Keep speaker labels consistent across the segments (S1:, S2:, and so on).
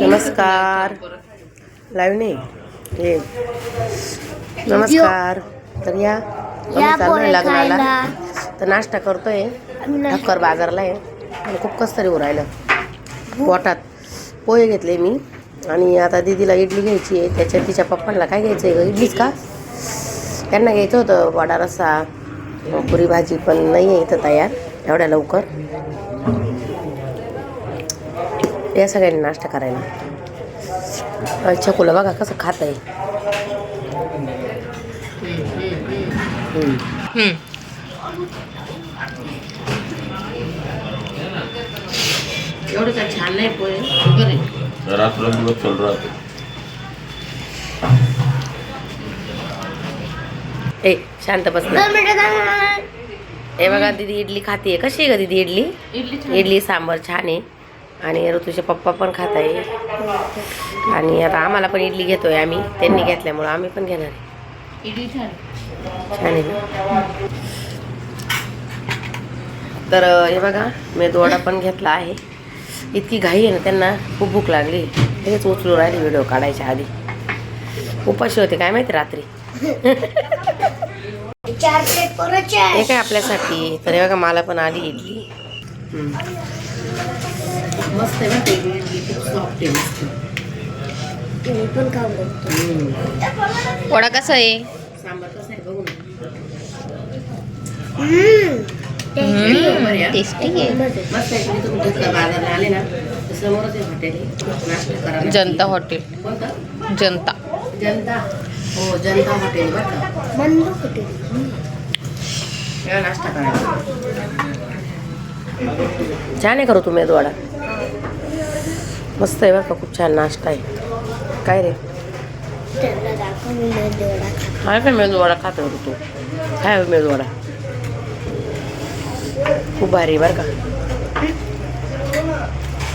S1: नमस्कार. लाईव्ह नाही? हे. नमस्कार. तर या. आम्ही चाललोय लग्नाला. तर नाश्ता करतोय. ठक्कर बाजारला आहे. आणि खूप कस तरी उरायलं पोटात पोहे घेतले मी. आणि आता दीदीला इडली घ्यायची आहे. त्याच्यात तिच्या पप्पांना काय घ्यायचं आहे इडलीच का? त्यांना घ्यायचं होतं वडा रस्सा पुरी भाजी पण नाही आहे इथं तयार. एवढ्या लवकर. या सगळ्यांनी नाश्ता करायला. छकुला बघा कसं खात आहे. एवढं काय छान नाही पोहे. बरे
S2: रात्रंदिवस चालू राहते.
S1: ए शांत बस ना.
S3: दोन मिनिटं थांब.
S1: हे बघा दीदी इडली खाते कशी आहे का दीदी इडली? इडली सांबर छान आहे. आणि ऋतूचे पप्पा पण खात आहे. आणि आता आम्हाला पण इडली घेतोय आम्ही. त्यांनी घेतल्यामुळं आम्ही पण घेणार आहे. छान आहे. तर हे बघा मेदूवडा पण घेतला आहे. इतकी घाई आहे ना त्यांना. खूप भूक लागली. लगेच उचलून राहिली व्हिडिओ काढायच्या आधी. उपाशी होते काय माहिती रात्री?
S3: चार प्लेट परत
S1: हे काय आपल्यासाठी? तर हे बघा मला पण आली इडली. मस्त आहे इडली खूप सॉफ्ट आहे मस्त.
S3: तुम्ही पण खाऊ शकतो
S1: हम्म.
S4: वडा कसा आहे?
S1: सांबार कसं आहे बघू ना.
S4: टेस्टी आहे
S1: मस्त आहे. तुम्ही तुम्ही ढक्का बाजारला आले ना तर समोरच आहे हॉटेल आहे नाश्ता करा नक्की.
S4: जनता हॉटेल
S1: कोणतं?
S4: जनता.
S1: जनता. हो जनता हॉटेल बरं नाश्ता करायचा छान आहे करू तुम्ही वडा. मस्त आहे बरं का खूप छान नाश्ता आहे. काय रे? काय काय मेदूवडा खातो. रे तू? काय मेदूवडा? खूप भारी बरं का.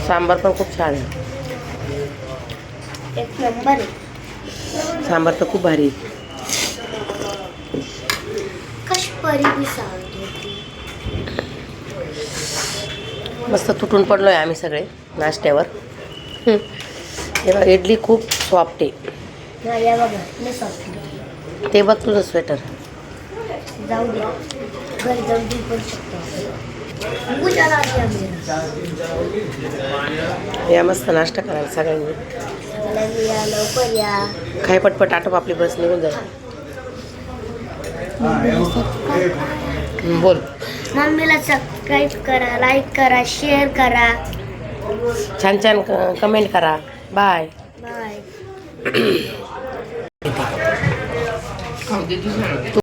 S1: सांबार पण खूप छान आहे.
S3: एक नंबर आहे.
S1: सांबार तर खूप भारी
S3: होती
S1: मस्त तुटून पडलो आहे आम्ही सगळे नाश्त्यावर. हं. बघ इडली खूप सॉफ्ट आहे. ते बघ तुझं स्वेटर
S3: जाऊ दे. घरी पण शकतो.
S1: या मस्त नाश्ता करायला सगळ्यांनी. काय पटपट आटोप आपली बस निघून जाईल. हं, बोल.
S3: मम्मीला सबस्क्राईब करा लाईक करा शेअर करा.
S1: छान छान कमेंट करा. Bye
S3: bye